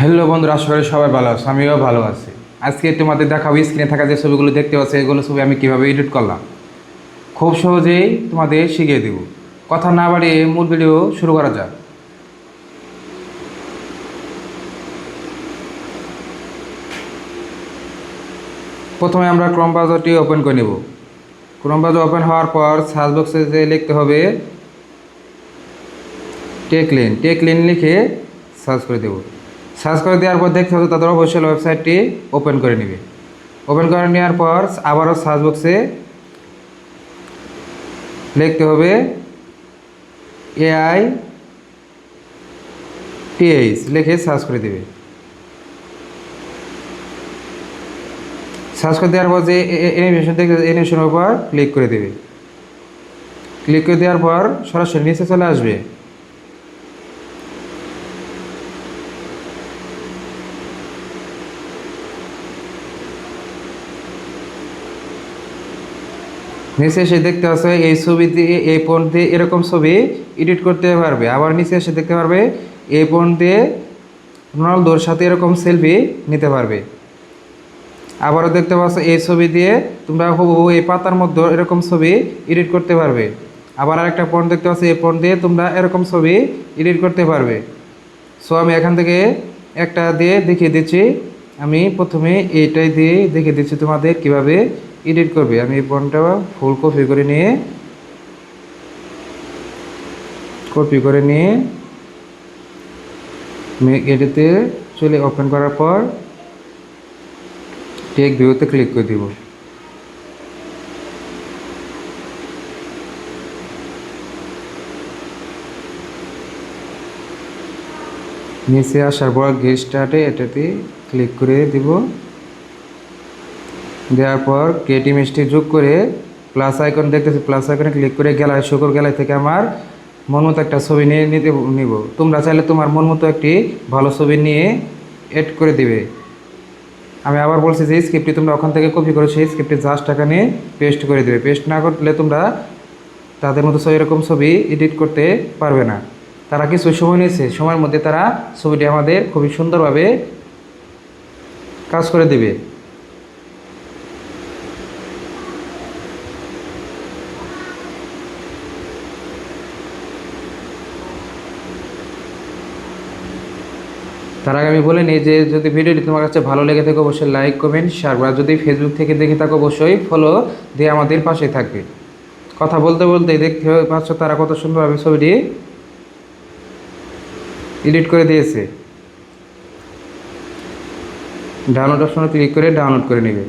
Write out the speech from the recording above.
Hello বন্ধুরা করি সবাই ভালো আছে, আমিও ভালো আছি। আজকে তোমাদের দেখাবো স্ক্রিনে থাকা যে ছবিগুলো দেখতে পাচ্ছি, এগুলো ছবি আমি কীভাবে এডিট করলাম। খুব সহজেই তোমাদের শিখিয়ে দেব। কথা না বাড়িয়ে মূল ভিডিও শুরু করা যাক। প্রথমে আমরা ক্রম ব্রাউজারটি ওপেন করে নেব। ক্রম ওপেন হওয়ার পর সার্চ বক্সে যে লিখতে হবে টেকলিন টেকলিন লিখে সার্চ করে দেব। সার্চ করে দেওয়ার পর দেখতে হবে তাদের অবশ্যই ওয়েবসাইটটি ওপেন করে নেবে। ওপেন করে নেওয়ার পর আবারও সার্চ বক্সে লিখতে হবে এআই টিএইচ লিখে সার্চ করে দেবে। সার্চ করে দেওয়ার পর যে অ্যানিমেশন দেখতে অ্যানিমেশনের উপর ক্লিক করে দেবে। ক্লিক করে দেওয়ার পর সরাসরি নিচে চলে আসবে। নিচে এসে দেখতে পাচ্ছে এই ছবি দিয়ে, এই ফোন দিয়ে এরকম ছবি এডিট করতে পারবে। আবার নিচে এসে দেখতে পারবে এই ফোন দিয়ে রোনালদোর সাথে এরকম সেলফি নিতে পারবে। আবারও দেখতে পাচ্ছ এই ছবি দিয়ে তোমরা হুবহু এই পাতার মধ্যে এরকম ছবি এডিট করতে পারবে। আবার আরেকটা ফোন দেখতে পাচ্ছ এই ফোন দিয়ে তোমরা এরকম ছবি এডিট করতে পারবে। সো আমি এখান থেকে একটা দিয়ে দেখিয়ে দিচ্ছি। আমি প্রথমে এইটাই দিয়ে দেখিয়ে দিচ্ছি তোমাদের কীভাবে এডিট করবে। আমি এই ফোনটা ফুল কপি করে নিয়ে কপি করে নিয়ে এডিতে চলে ওপেন করার পর টেক ভিউতে ক্লিক করে দিব। নিচে আসার পর গেট স্টার্টে এটাতে ক্লিক করে দিব। দেওয়ার পর কেটি মিষ্টি যোগ করে প্লাস আইকন দেখতেছি প্লাস আইকনে ক্লিক করে গেলায় শুকর গেলায় থেকে আমার মন মতো একটা ছবি নিয়ে নিতে নিব। তোমরা চাইলে তোমার মন মতো একটি ভালো ছবি নিয়ে এড করে দিবে। আমি আবার বলছি যে স্ক্রিপ্টটি তোমরা ওখান থেকে কপি করে সেই স্ক্রিপ্টটি জাস্ট টাকা নিয়ে পেস্ট করে দেবে। পেস্ট না করলে তোমরা তাদের মতো এরকম ছবি এডিট করতে পারবে না। তারা কিছু সময় নিয়েছে, সময়ের মধ্যে তারা ছবিটি আমাদের খুবই সুন্দরভাবে কাজ করে দেবে। তার আগে আমি বলে নিই যে যদি ভিডিওটি তোমার কাছে ভালো লেগে থাকে, অবশ্যই লাইক কমেন্ট শেয়ার বা যদি ফেসবুক থেকে দেখে থাকো, অবশ্যই ফলো দিয়ে আমাদের পাশে থাকবে। কথা বলতে বলতে দেখতে পাচ্ছ তারা কত সুন্দরভাবে ছবিটি এডিট করে দিয়েছে। ডাউনলোড অপশনে ক্লিক করে ডাউনলোড করে নেবে।